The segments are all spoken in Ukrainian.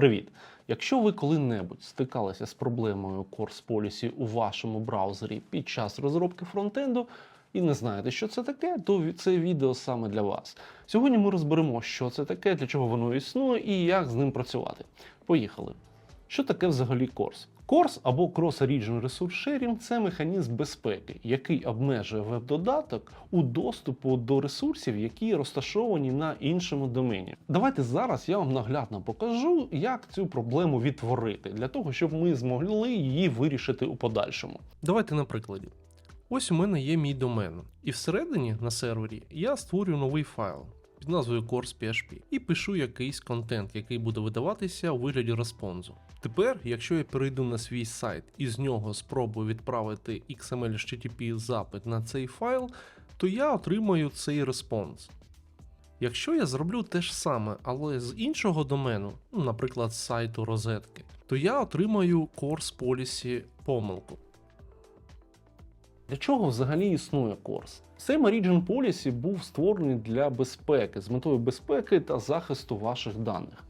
Привіт! Якщо ви коли-небудь стикалися з проблемою Course Policy у вашому браузері під час розробки фронтенду і не знаєте, що це таке, то це відео саме для вас. Сьогодні ми розберемо, що це таке, для чого воно існує і як з ним працювати. Поїхали. Що таке взагалі Course? Course або Cross Region Resource Sharing – це механізм безпеки, який обмежує веб-додаток у доступу до ресурсів, які розташовані на іншому домені. Давайте зараз я вам наглядно покажу, як цю проблему відтворити, для того, щоб ми змогли її вирішити у подальшому. Давайте на прикладі. Ось у мене є мій домен, і всередині на сервері я створюю новий файл під назвою Course.php і пишу якийсь контент, який буде видаватися у вигляді респонзу. Тепер, якщо я перейду на свій сайт і з нього спробую відправити XML HTTP запит на цей файл, то я отримаю цей респонс. Якщо я зроблю те ж саме, але з іншого домену, ну, наприклад, з сайту розетки, то я отримаю Course Policy помилку. Для чого взагалі існує Корс? Цей Origin Policy був створений для безпеки, з метою безпеки та захисту ваших даних.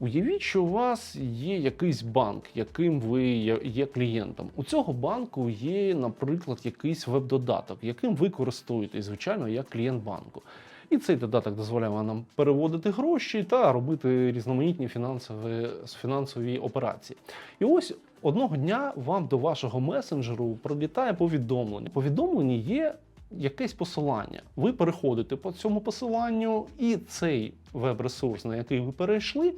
Уявіть, що у вас є якийсь банк, яким ви є клієнтом. У цього банку є, наприклад, якийсь веб-додаток, яким ви користуєтесь, звичайно, як клієнт банку. І цей додаток дозволяє вам переводити гроші та робити різноманітні фінансові, фінансові операції. І ось одного дня вам до вашого месенджеру прилітає повідомлення. Повідомленні є якесь посилання. Ви переходите по цьому посиланню, і цей веб-ресурс, на який ви перейшли,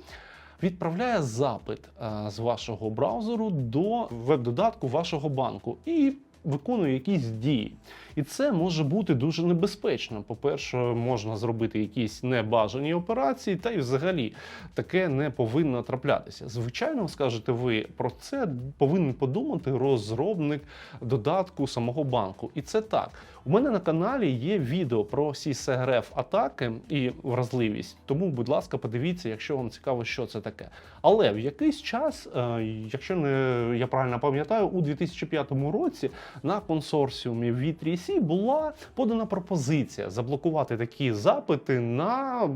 відправляє запит е, з вашого браузеру до веб-додатку вашого банку і виконує якісь дії. І це може бути дуже небезпечно. По-перше, можна зробити якісь небажані операції, та й взагалі таке не повинно траплятися. Звичайно, скажете ви про це повинен подумати розробник додатку самого банку. І це так. У мене на каналі є відео про CSRF атаки і вразливість. Тому, будь ласка, подивіться, якщо вам цікаво, що це таке. Але в якийсь час, е, якщо не я правильно пам'ятаю, у 2005 році на консорціумі V3C була подана пропозиція заблокувати такі запити на,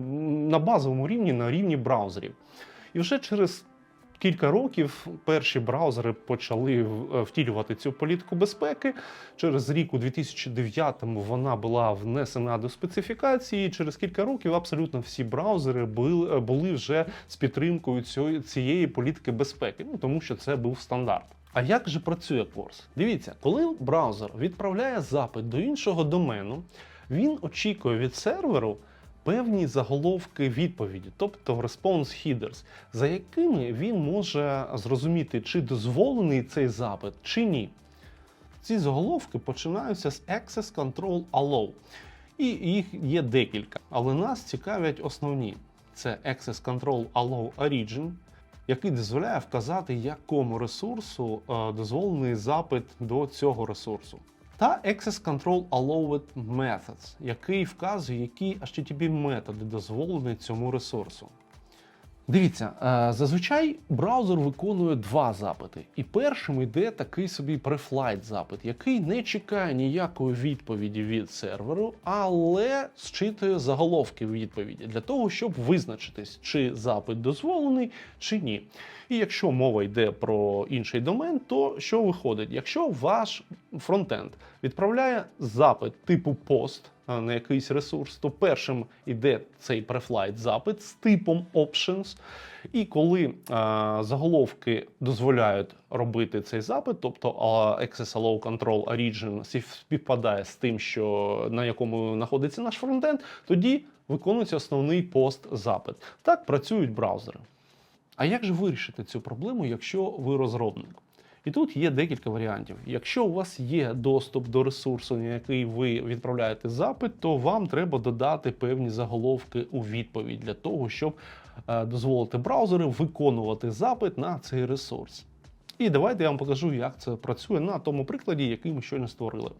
на базовому рівні, на рівні браузерів. І вже через кілька років перші браузери почали е, втілювати цю політику безпеки. Через рік, у 2009-му, вона була внесена до специфікації. Через кілька років абсолютно всі браузери були, були вже з підтримкою цієї, політики безпеки, ну тому що це був стандарт. А як же працює Course? Дивіться, коли браузер відправляє запит до іншого домену, він очікує від серверу певні заголовки відповіді, тобто response headers, за якими він може зрозуміти, чи дозволений цей запит, чи ні. Ці заголовки починаються з Access Control Allow. І їх є декілька, але нас цікавлять основні: це Access Control Allow Origin, який дозволяє вказати, якому ресурсу е, дозволений запит до цього ресурсу. Та Access Control Allowed Methods, який вказує, які HTTP методи дозволені цьому ресурсу. Дивіться, е, зазвичай браузер виконує два запити, і першим йде такий собі префлайт запит, який не чекає ніякої відповіді від серверу, але зчитує заголовки відповіді для того, щоб визначитись, чи запит дозволений, чи ні. І якщо мова йде про інший домен, то що виходить? Якщо ваш фронтенд відправляє запит типу пост на якийсь ресурс, то першим іде цей префлайт запит з типом options. І коли а, заголовки дозволяють робити цей запит, тобто Access Allow Control Origin співпадає з тим, що на якому знаходиться наш фронтенд, тоді виконується основний пост запит. Так працюють браузери. А як же вирішити цю проблему, якщо ви розробник? І тут є декілька варіантів. Якщо у вас є доступ до ресурсу, на який ви відправляєте запит, то вам треба додати певні заголовки у відповідь для того, щоб е, дозволити браузеру виконувати запит на цей ресурс. І давайте я вам покажу, як це працює на тому прикладі, який ми щойно створили.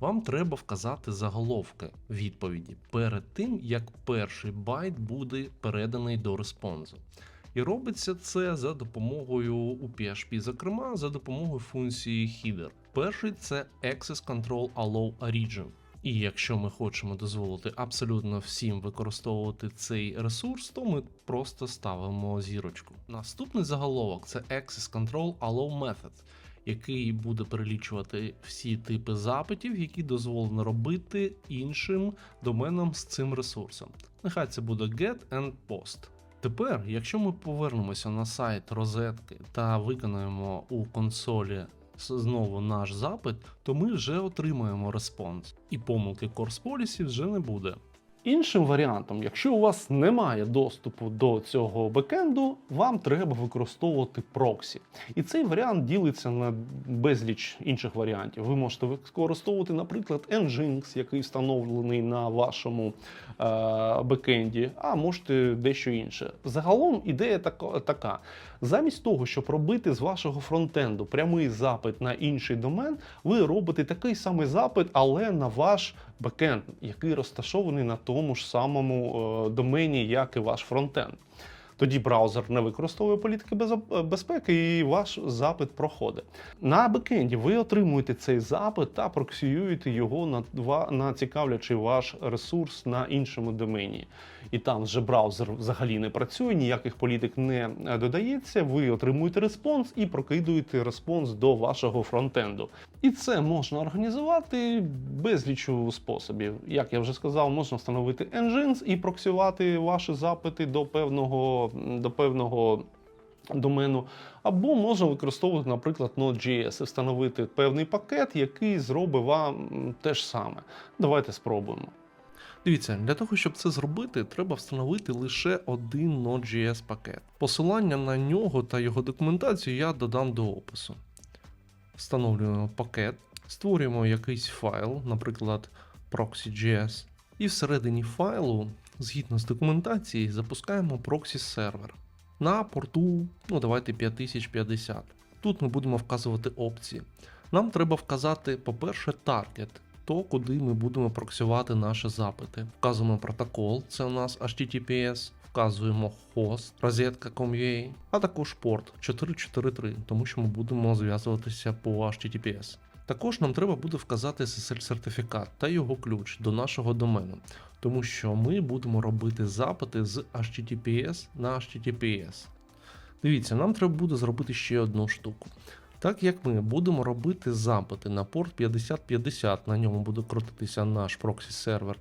Вам треба вказати заголовки відповіді перед тим, як перший байт буде переданий до респонсу. І робиться це за допомогою у PHP, зокрема за допомогою функції header. Перший це Access Control Allow Origin. І якщо ми хочемо дозволити абсолютно всім використовувати цей ресурс, то ми просто ставимо зірочку. Наступний заголовок це Access Control Allow Method, який буде перелічувати всі типи запитів, які дозволено робити іншим доменам з цим ресурсом. Нехай це буде get and post. Тепер, якщо ми повернемося на сайт розетки та виконаємо у консолі знову наш запит, то ми вже отримаємо респонс, і помилки Course Policy вже не буде. Іншим варіантом, якщо у вас немає доступу до цього бекенду, вам треба використовувати проксі. І цей варіант ділиться на безліч інших варіантів. Ви можете використовувати, наприклад, Nginx, який встановлений на вашому е- бекенді, а можете дещо інше. Загалом ідея така, замість того, щоб робити з вашого фронтенду прямий запит на інший домен, ви робите такий самий запит, але на ваш бекенд, який розташований на тому ж самому е, домені, як і ваш фронтенд. Тоді браузер не використовує політики безпеки, і ваш запит проходить. На бекенді ви отримуєте цей запит та проксіюєте його на, два- на цікавлячий ваш ресурс на іншому домені. І там вже браузер взагалі не працює, ніяких політик не е, додається. Ви отримуєте респонс і прокидуєте респонс до вашого фронтенду. І це можна організувати безлічу способів. Як я вже сказав, можна встановити Nginx і проксувати ваші запити до певного, до певного домену. Або можна використовувати, наприклад, Node.js і встановити певний пакет, який зробить вам те ж саме. Давайте спробуємо. Дивіться, для того, щоб це зробити, треба встановити лише один Node.js пакет. Посилання на нього та його документацію я додам до опису. Встановлюємо пакет, створюємо якийсь файл, наприклад, proxy.js, і всередині файлу, згідно з документацією, запускаємо проксі сервер на порту, ну давайте 5050. Тут ми будемо вказувати опції. Нам треба вказати, по-перше, таргет, то, куди ми будемо проксювати наші запити. Вказуємо протокол, це у нас HTTPS, вказуємо хост, розетка COMUA, а також порт 443, тому що ми будемо зв'язуватися по HTTPS. Також нам треба буде вказати SSL-сертифікат та його ключ до нашого домену, тому що ми будемо робити запити з HTTPS на HTTPS. Дивіться, нам треба буде зробити ще одну штуку. Так як ми будемо робити запити на порт 5050, на ньому буде крутитися наш проксі сервер,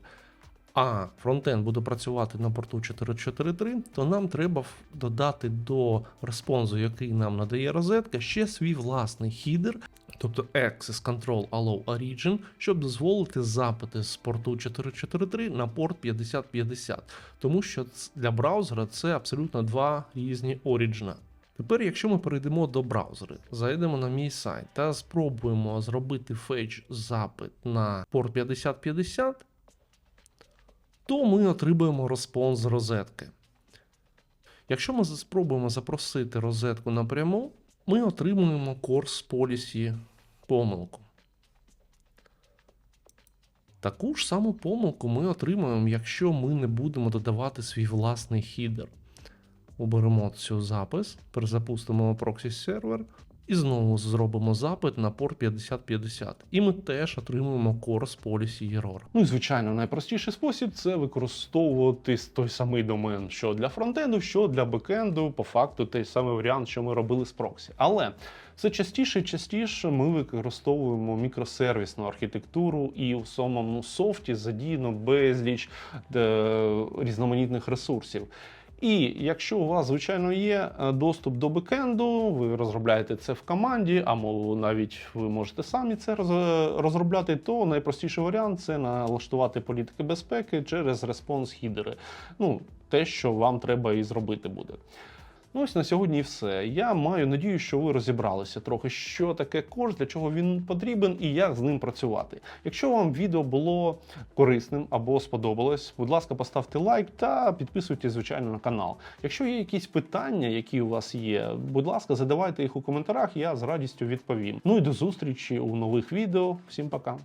а фронтенд буде працювати на порту 443, то нам треба додати до респонсу, який нам надає розетка, ще свій власний хідер, тобто Access Control Allow Origin, щоб дозволити запити з порту 443 на порт 5050, тому що для браузера це абсолютно два різні оріджина. Тепер, якщо ми перейдемо до браузера, зайдемо на мій сайт та спробуємо зробити фетч запит на порт 5050, то ми отримаємо респонс з розетки. Якщо ми спробуємо запросити розетку напряму, ми отримуємо course policy помилку. Таку ж саму помилку ми отримаємо, якщо ми не будемо додавати свій власний хідер. Оберемо цю запис, перезапустимо проксі сервер і знову зробимо запит на порт 5050. І ми теж отримуємо course policy error. Ну і звичайно, найпростіший спосіб це використовувати той самий домен, що для фронтенду, що для бекенду, по факту той самий варіант, що ми робили з проксі. Але все частіше і частіше ми використовуємо мікросервісну архітектуру, і у самому софті задіяно безліч е, різноманітних ресурсів. І якщо у вас, звичайно, є е, доступ до бекенду, ви розробляєте це в команді, або навіть ви можете самі це розробляти, то найпростіший варіант це налаштувати політики безпеки через респонс хідери. Ну, те, що вам треба і зробити буде. Ну, ось на сьогодні і все. Я маю надію, що ви розібралися трохи, що таке корж, для чого він потрібен і як з ним працювати. Якщо вам відео було корисним або сподобалось, будь ласка, поставте лайк та підписуйтесь, звичайно, на канал. Якщо є якісь питання, які у вас є, будь ласка, задавайте їх у коментарях, я з радістю відповім. Ну і до зустрічі у нових відео. Всім пока.